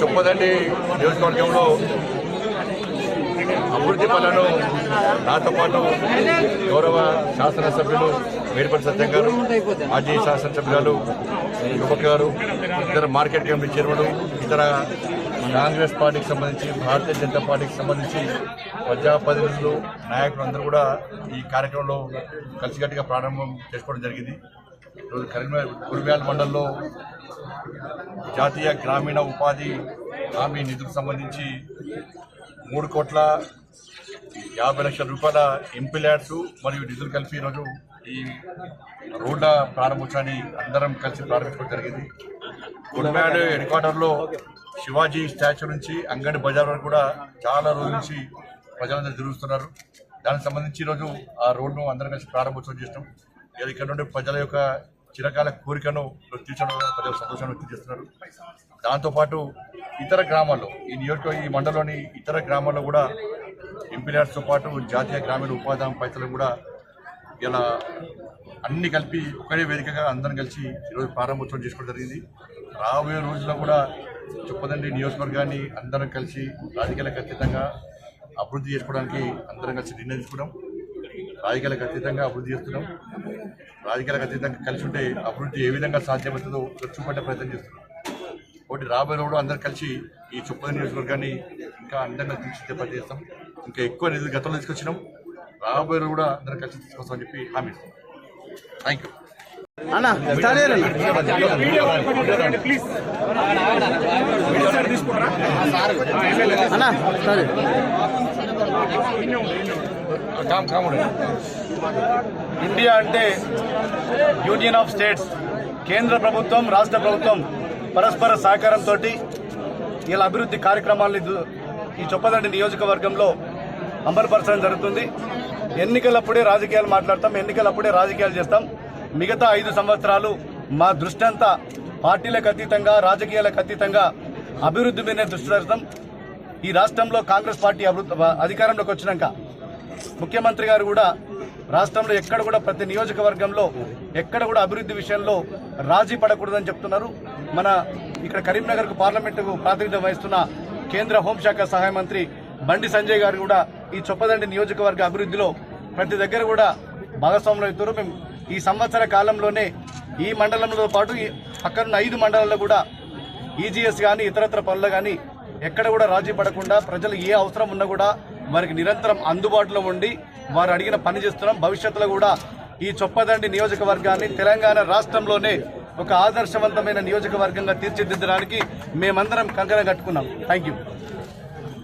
చొప్పదండి నియోజకవర్గంలో అభివృద్ధి పనులను నాతో పాటు గౌరవ శాసనసభ్యులు మేడిపల్లి సత్యం గారు మాజీ శాసనసభ్యులు యువక్ గారు ఇతర మార్కెట్ కమిటీ చైర్మన్ ఇతర కాంగ్రెస్ పార్టీకి సంబంధించి భారతీయ జనతా పార్టీకి సంబంధించి ప్రజాప్రతినిధులు నాయకులు అందరూ కూడా ఈ కార్యక్రమంలో కలిసికట్టుగా ప్రారంభం చేసుకోవడం జరిగింది. ఈరోజు కరీంనగర్ కురివ్యాల మండలంలో జాతీయ గ్రామీణ ఉపాధి హామీ నిధులకు సంబంధించి మూడు కోట్ల యాభై లక్షల రూపాయల ఎంపీల్యాడ్స్ మరియు నిధులు కలిపి ఈరోజు ఈ రోడ్ల ప్రారంభోత్సవాన్ని అందరం కలిసి ప్రారంభించడం జరిగింది. గుడివాడ హెడ్ క్వార్టర్లో శివాజీ స్టాచ్యూ నుంచి అంగడి బజార్ వరకు కూడా చాలా రోజుల నుంచి ప్రజలందరూ తిరుగుతున్నారు. దానికి సంబంధించి ఈరోజు ఆ రోడ్ను అందరం కలిసి ప్రారంభోత్సవం చేసినాం. ఇలా ఇక్కడ నుండి ప్రజల యొక్క చిరకాల కోరికను తీర్చడం ప్రజలు సంతోషాన్ని వ్యక్తం చేస్తున్నారు. దాంతోపాటు ఇతర గ్రామాల్లో ఈ నియోజక ఈ మండలంలోని ఇతర గ్రామాల్లో కూడా ఎంపీఆర్స్తో పాటు జాతీయ గ్రామీణ ఉపాధి పైతలు కూడా ఇలా అన్ని కలిపి ఒకటే వేదికగా అందరం కలిసి ఈరోజు ప్రారంభోత్సవం చేసుకోవడం జరిగింది. రాబోయే రోజుల్లో కూడా చొప్పదండి నియోజకవర్గాన్ని అందరం కలిసి రాజకీయాలకు అతీతంగా అభివృద్ధి చేసుకోవడానికి అందరం కలిసి నిర్ణయించుకోవడం రాజకీయాలకు అతీతంగా అభివృద్ధి చేస్తున్నాం. రాజకీయాలకు అతీతంగా కలిసి ఉంటే అభివృద్ధి ఏ విధంగా సాధ్యమవుతుందో చూపట్టే ప్రయత్నం చేస్తున్నాం. ఒకటి రాబోయే రోజుల్లో అందరు కలిసి ఈ చొప్పదండి నియోజకవర్గాన్ని ఇంకా అందంగా తీర్చిదే పనిచేస్తాం ఇంకా ఎక్కువ నిధులు గతంలో తీసుకొచ్చినాం. రాబోయే రోజులు కూడా అందరం కలిసి తీసుకొస్తామని చెప్పి హామీ ఇస్తాం. థ్యాంక్ యూ అన్న సరే కామ్ కాముడు ఇండియా అంటే యూనియన్ ఆఫ్ స్టేట్స్. కేంద్ర ప్రభుత్వం రాష్ట్ర ప్రభుత్వం పరస్పర సహకారంతో ఇలా అభివృద్ధి కార్యక్రమాల్ని ఈ చొప్పదండి నియోజకవర్గంలో అమలుపరచడం జరుగుతుంది. ఎన్నికలప్పుడే రాజకీయాలు మాట్లాడతాం ఎన్నికలప్పుడే రాజకీయాలు చేస్తాం. మిగతా ఐదు సంవత్సరాలు మా దృష్టి అంతా పార్టీలకు అతీతంగా రాజకీయాలకు అతీతంగా అభివృద్ధి మీదనే దృష్టి పెడతాం. ఈ రాష్ట్రంలో కాంగ్రెస్ పార్టీ అభివృద్ధి అధికారంలోకి వచ్చినాక ముఖ్యమంత్రి గారు కూడా రాష్ట్రంలో ఎక్కడ కూడా ప్రతి నియోజకవర్గంలో ఎక్కడ కూడా అభివృద్ధి విషయంలో రాజీ పడకూడదని చెప్తున్నారు. మన ఇక్కడ కరీంనగర్కు పార్లమెంటుకు ప్రాతినిధ్యం వహిస్తున్న కేంద్ర హోంశాఖ సహాయ మంత్రి బండి సంజయ్ గారు కూడా ఈ చొప్పదండి నియోజకవర్గ అభివృద్ధిలో ప్రతి దగ్గర కూడా భాగస్వాములు అవుతారు. మేము ఈ సంవత్సర కాలంలోనే ఈ మండలంతో పాటు ఈ పక్కనున్న ఐదు మండలాల్లో కూడా ఈజీఎస్ కానీ ఇతరత్ర పనులు కానీ ఎక్కడ కూడా రాజీ పడకుండా ప్రజలు ఏ అవసరం ఉన్నా కూడా వారికి నిరంతరం అందుబాటులో ఉండి వారు అడిగిన పని చేస్తున్నాం. భవిష్యత్తులో కూడా ఈ చొప్పదండి నియోజకవర్గాన్ని తెలంగాణ రాష్ట్రంలోనే ఒక ఆదర్శవంతమైన నియోజకవర్గంగా తీర్చిదిద్దడానికి మేమందరం కంకణ కట్టుకున్నాం. Thank you